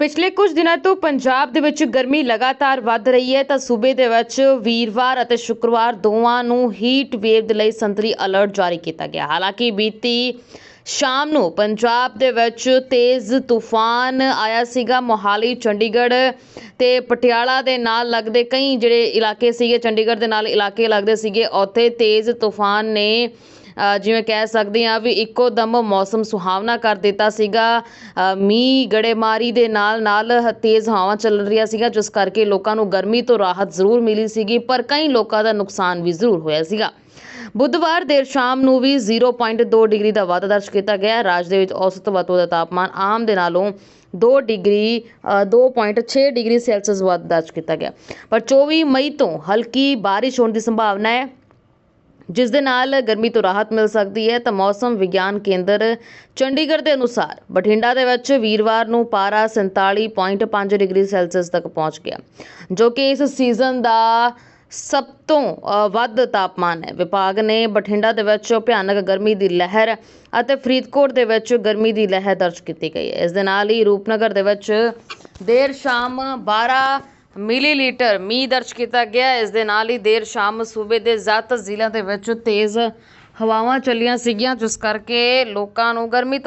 ਪਿਛਲੇ ਕੁਝ ਦਿਨਾਂ ਤੋਂ ਪੰਜਾਬ ਦੇ ਵਿੱਚ ਗਰਮੀ ਲਗਾਤਾਰ ਵੱਧ ਰਹੀ ਹੈ, ਤਾਂ ਸੂਬੇ ਦੇ ਵਿੱਚ ਵੀਰਵਾਰ ਅਤੇ ਸ਼ੁੱਕਰਵਾਰ ਦੋਵਾਂ ਨੂੰ ਹੀਟ ਵੇਵ ਦੇ ਲਈ ਸੰਤਰੀ ਅਲਰਟ ਜਾਰੀ ਕੀਤਾ ਗਿਆ। ਹਾਲਾਂਕਿ ਬੀਤੀ ਸ਼ਾਮ ਨੂੰ ਪੰਜਾਬ ਦੇ ਵਿੱਚ ਤੇਜ਼ ਤੂਫਾਨ ਆਇਆ ਸੀਗਾ। ਮੋਹਾਲੀ, ਚੰਡੀਗੜ੍ਹ ਤੇ ਪਟਿਆਲਾ ਦੇ ਨਾਲ ਲੱਗਦੇ ਕਈ ਜਿਹੜੇ ਇਲਾਕੇ ਸੀਗੇ, ਚੰਡੀਗੜ੍ਹ ਦੇ ਨਾਲ ਇਲਾਕੇ ਲੱਗਦੇ ਸੀਗੇ, ਉੱਥੇ ਤੇਜ਼ ਤੂਫਾਨ ਨੇ ਜਿਵੇਂ ਕਹਿ ਸਕਦੇ ਹਾਂ ਵੀ ਇੱਕੋ ਦਮ ਮੌਸਮ ਸੁਹਾਵਣਾ ਕਰ ਦਿੱਤਾ ਸੀਗਾ। ਮੀਂਹ ਗੜੇਮਾਰੀ ਦੇ ਨਾਲ ਨਾਲ ਤੇਜ਼ ਹਵਾਵਾਂ ਚੱਲ ਰਹੀਆਂ ਸੀਗਾ ਜਿਸ ਕਰਕੇ ਲੋਕਾਂ ਨੂੰ ਗਰਮੀ ਤੋਂ ਰਾਹਤ ਜ਼ਰੂਰ ਮਿਲੀ ਸੀਗੀ ਪਰ ਕਈ ਲੋਕਾਂ ਦਾ ਨੁਕਸਾਨ ਵੀ ਜ਼ਰੂਰ ਹੋਇਆ ਸੀਗਾ। ਬੁੱਧਵਾਰ ਦੇਰ ਸ਼ਾਮ ਨੂੰ ਵੀ 0.2 ਡਿਗਰੀ ਦਾ ਵਾਧਾ ਦਰਜ ਕੀਤਾ ਗਿਆ। ਰਾਜ ਦੇ ਵਿੱਚ ਔਸਤ ਵਤੋ ਦਾ ਤਾਪਮਾਨ ਆਮ ਦੇ ਨਾਲੋਂ 2 ਡਿਗਰੀ ਅ, 2.6 ਡਿਗਰੀ ਸੈਲਸੀਅਸ ਵੱਧ ਦਰਜ ਕੀਤਾ ਗਿਆ। ਪਰ 24 ਮਈ ਤੋਂ ਹਲਕੀ ਬਾਰਿਸ਼ ਹੋਣ ਦੀ ਸੰਭਾਵਨਾ ਹੈ। ਜਿਸ ਦੇ ਨਾਲ ਗਰਮੀ ਤੋਂ ਰਾਹਤ ਮਿਲ ਸਕਦੀ ਹੈ, ਤਾਂ ਮੌਸਮ ਵਿਗਿਆਨ ਕੇਂਦਰ ਚੰਡੀਗੜ੍ਹ ਦੇ ਅਨੁਸਾਰ ਬਠਿੰਡਾ ਦੇ ਵਿੱਚ ਵੀਰਵਾਰ ਨੂੰ ਪਾਰਾ 47.5 ਡਿਗਰੀ ਸੈਲਸੀਅਸ ਤੱਕ ਪਹੁੰਚ ਗਿਆ, ਜੋ ਕਿ ਇਸ ਸੀਜ਼ਨ ਦਾ ਸਭ ਤੋਂ ਵੱਧ ਤਾਪਮਾਨ ਹੈ। ਵਿਭਾਗ ਨੇ ਬਠਿੰਡਾ ਦੇ ਵਿੱਚ ਭਿਆਨਕ ਗਰਮੀ ਦੀ ਲਹਿਰ ਅਤੇ ਫਰੀਦਕੋਟ ਦੇ ਵਿੱਚ ਗਰਮੀ ਦੀ ਲਹਿਰ ਦਰਜ ਕੀਤੀ ਗਈ ਹੈ। ਇਸ ਦੇ ਨਾਲ ਹੀ ਰੂਪਨਗਰ ਦੇ ਵਿੱਚ ਦੇਰ ਸ਼ਾਮ 12 ਮਿਲੀਲੀਟਰ ਮੀਂਹ ਦਰਜ ਕੀਤਾ ਗਿਆ। ਇਸ ਦੇ ਨਾਲ ਹੀ ਦੇਰ ਸ਼ਾਮ ਸੂਬੇ ਦੇ ਜ਼ਿਆਦਾਤਰ ਜ਼ਿਲ੍ਹਿਆਂ ਦੇ ਵਿੱਚ ਤੇਜ਼ ਹਵਾਵਾਂ ਚੱਲੀਆਂ ਸੀਗੀਆਂ, ਜਿਸ ਕਰਕੇ ਲੋਕਾਂ ਨੂੰ ਗਰਮੀ ਤੋਂ